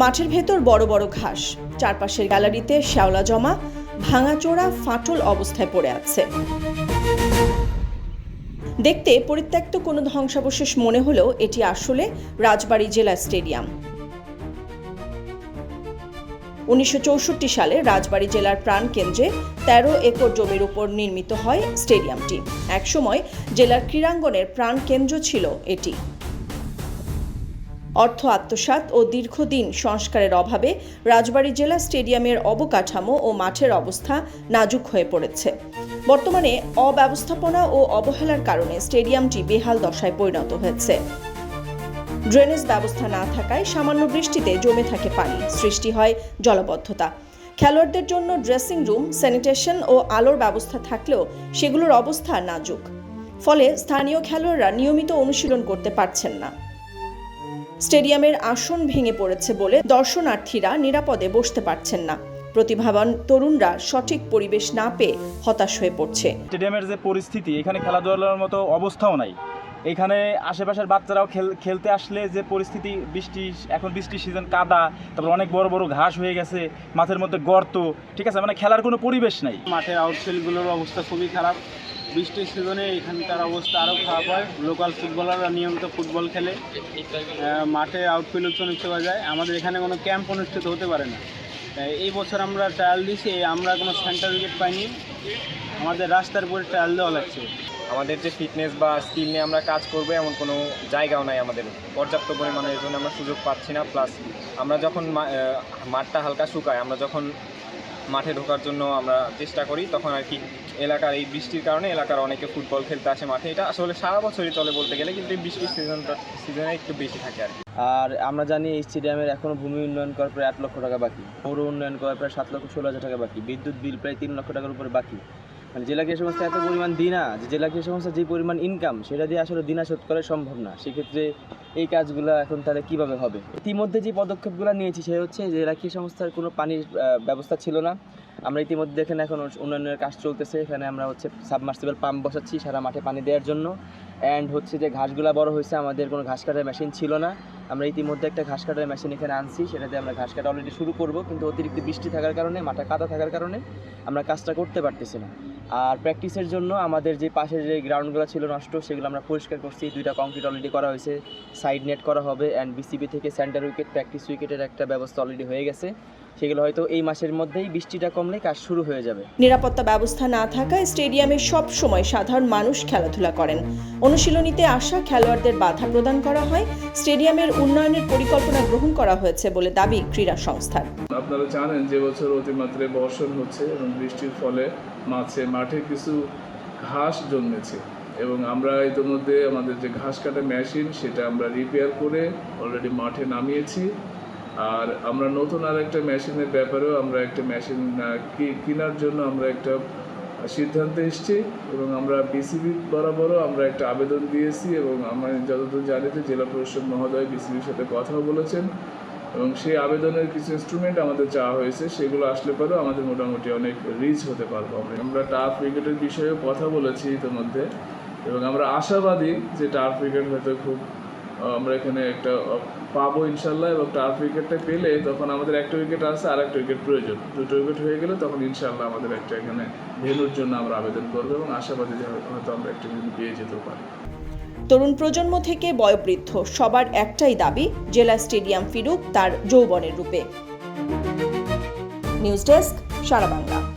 মাঠের ভেতর বড় বড় ঘাস। চারপাশের গ্যালারিতে শ্যাওলা জমা, ভাঙাচোরা ফাটল অবস্থায় পড়ে আছে। দেখতে পরিত্যক্ত কোনো ধ্বংসাবশেষ মনে হলেও এটি আসলে রাজবাড়ী জেলা স্টেডিয়াম। উনিশশো চৌষট্টি সালে রাজবাড়ী জেলার প্রাণকেন্দ্রে তেরো একর জমির উপর নির্মিত হয় স্টেডিয়ামটি। একসময় জেলার ক্রীড়াঙ্গনের প্রাণকেন্দ্র ছিল এটি। অর্থ আত্মসাৎ ও দীর্ঘদিন সংস্কারের অভাবে রাজবাড়ী জেলা স্টেডিয়ামের অবকাঠামো ও মাঠের অবস্থা নাজুক হয়ে পড়েছে। বর্তমানে অব্যবস্থাপনা ও অবহেলার কারণে স্টেডিয়ামটি বেহাল দশায় পরিণত হয়েছে। ড্রেনেজ ব্যবস্থা না থাকায় সামান্য বৃষ্টিতে জমে থাকে পানি, সৃষ্টি হয় জলবদ্ধতা। খেলোয়াড়দের জন্য ড্রেসিং রুম, স্যানিটেশন ও আলোর ব্যবস্থা থাকলেও সেগুলোর অবস্থা নাজুক। ফলে স্থানীয় খেলোয়াড়রা নিয়মিত অনুশীলন করতে পারছেন না। স্টেডিয়ামের আসন ভেঙে পড়েছে বলে দর্শনার্থীরা নিরাপদে বসতে পারছেন না। প্রতিভাবান তরুণরা সঠিক পরিবেশ না পেয়ে হতাশ হয়ে পড়ছে। স্টেডিয়ামের যে পরিস্থিতি এখানে খেলাধুলার মতো অবস্থাও নাই। এখানে আশেপাশের বাচ্চারাও খেল খেলতে আসলে যে পরিস্থিতি বৃষ্টি এখন বৃষ্টির সিজন কাদা তারপর অনেক বড় বড় ঘাস হয়ে গেছে মাঠের মধ্যে গর্ত ঠিক আছে? মানে খেলার কোনো পরিবেশ নাই। মাঠের আউটফিল্ডগুলোর অবস্থা খুবই খারাপ। বৃষ্টির সিজনে এখানকার অবস্থা আরও খারাপ হয়। লোকাল ফুটবলাররা নিয়মিত ফুটবল খেলে। মাঠে আউটফিল্ড উচ্চ করা যায়। আমাদের এখানে কোনো ক্যাম্প অনুষ্ঠিত হতে পারে না। এই বছর আমরা ট্রায়াল দিছি আমরা কোনো সেন্টার উইকেট পাইনি। আমাদের রাস্তার উপরে ট্রায়াল দেওয়া লাগছে। আমাদের যে ফিটনেস বা স্কিল নিয়ে আমরা কাজ করব, এমন কোনো জায়গাও নাই আমাদের। পর্যাপ্ত পরিমাণে এর জন্য আমরা সুযোগ পাচ্ছি না। প্লাস আমরা যখন মাঠটা হালকা শুকায়, আমরা যখন মাঠে ঢোকার জন্য আমরা চেষ্টা করি, তখন আর কি এলাকার এই বৃষ্টির কারণে এলাকার অনেকে ফুটবল খেলতে আসে মাঠে। এটা আসলে সারা বছরই চলে বলতে গেলে, কিন্তু এই বৃষ্টির সিজনটা সিজনে একটু বেশি থাকে আর কি। আর আমরা জানি এই স্টেডিয়ামের এখনও ভূমি উন্নয়ন করার প্রায় আট লক্ষ টাকা বাকি, পৌর উন্নয়ন করার প্রায় সাত লক্ষ ষোলো হাজার টাকা বাকি, বিদ্যুৎ বিল প্রায় তিন লক্ষ টাকার উপরে বাকি। মানে জেলা কৃষি সংস্থা এত পরিমাণ দিনা যে জেলা কৃষি সংস্থা যে পরিমাণ ইনকাম সেটা দিয়ে আসলে দিনা শোধ করা সম্ভব না। সেক্ষেত্রে এই কাজগুলো এখন তাহলে কীভাবে হবে? ইতিমধ্যে যে পদক্ষেপগুলো নিয়েছি সে হচ্ছে জেলা কৃষি সংস্থার কোনো পানির ব্যবস্থা ছিল না। আমরা ইতিমধ্যে এখানে এখন উন্নয়নের কাজ চলতেছে। এখানে আমরা হচ্ছে সাবমার্সিবল পাম্প বসাচ্ছি সারা মাঠে পানি দেওয়ার জন্য। অ্যান্ড হচ্ছে যে ঘাসগুলা বড় হয়েছে, আমাদের কোনো ঘাস কাটার মেশিন ছিল না। আমরা ইতিমধ্যে একটা ঘাস কাটার মেশিন এখানে আনছি, সেটাতে আমরা ঘাস কাটা অলরেডি শুরু করব, কিন্তু অতিরিক্ত বৃষ্টি থাকার কারণে, মাঠা কাদা থাকার কারণে আমরা কাজটা করতে পারতেছি না। আর প্র্যাকটিসের জন্য আমাদের যে পাশের যে গ্রাউন্ডগুলো ছিল নষ্ট, সেগুলো আমরা পরিষ্কার করছি। দুইটা কংক্রিট অলরেডি করা হয়েছে সাইড নেট করা হবে অ্যান্ড বিসিবি থেকে সেন্টার উইকেট প্র্যাকটিস উইকেটের একটা ব্যবস্থা অলরেডি হয়ে গেছে। সেগুলো হয়তো এই মাসের মধ্যেই বৃষ্টিটা কমলে কাজ শুরু হয়ে যাবে। নিরাপত্তা ব্যবস্থা না থাকায় স্টেডিয়ামে সব সময় সাধারণ মানুষ খেলাধুলা করেন। অনুশীলনীতে আসা খেলোয়াড়দের বাধা প্রদান করা হয়। স্টেডিয়ামের উন্নয়নের পরিকল্পনা গ্রহণ করা হয়েছে বলে দাবি ক্রীড়া সংস্থার। আপনারা জানেন যে বছর অতিমাত্রায় বর্ষণ হচ্ছে এবং বৃষ্টির ফলে মাছে মাঠে কিছু ঘাস জন্মেছে এবং আমরা ইতিমধ্যে আমাদের যে ঘাস কাটা মেশিন সেটা আমরা রিপেয়ার করে অলরেডি মাঠে নামিয়েছি। আর আমরা নতুন আর একটা মেশিনের ব্যাপারেও আমরা একটা মেশিন কেনার জন্য আমরা একটা সিদ্ধান্তে এসেছি এবং আমরা বিসিবি বরাবরও আমরা একটা আবেদন দিয়েছি এবং আমরা যতদূর জানি যে জেলা পরিষদ মহোদয় বিসিবির সাথে কথাও বলেছেন এবং সেই আবেদনের কিছু ইনস্ট্রুমেন্ট আমাদের চাওয়া হয়েছে, সেগুলো আসলে পরেও আমাদের মোটামুটি অনেক রিচ হতে পারব আমরা। আমরা টার্ফ উইকেটের বিষয়েও কথা বলেছি ইতিমধ্যে এবং আমরা আশাবাদী যে টার্ফ উইকেট হয়তো খুব আমরা এখানে একটা পাবো ইনশাল্লাহ এবং টার্ফ উইকেটটা পেলে তখন আমাদের একটা উইকেট আছে আর একটা উইকেট প্রয়োজন। দুটো উইকেট হয়ে গেলে তখন ইনশাল্লাহ আমাদের একটা এখানে ভেনুর জন্য আমরা আবেদন করব এবং আশাবাদী যে হয়তো আমরা একটা ভেনু পেয়ে যেতেও পারি। তরুণ প্রজন্ম থেকে বয়োবৃদ্ধ সবার একটাই দাবি, জেলা স্টেডিয়াম ফিরুক তার যৌবনের রূপে। News desk, Sara Bangla.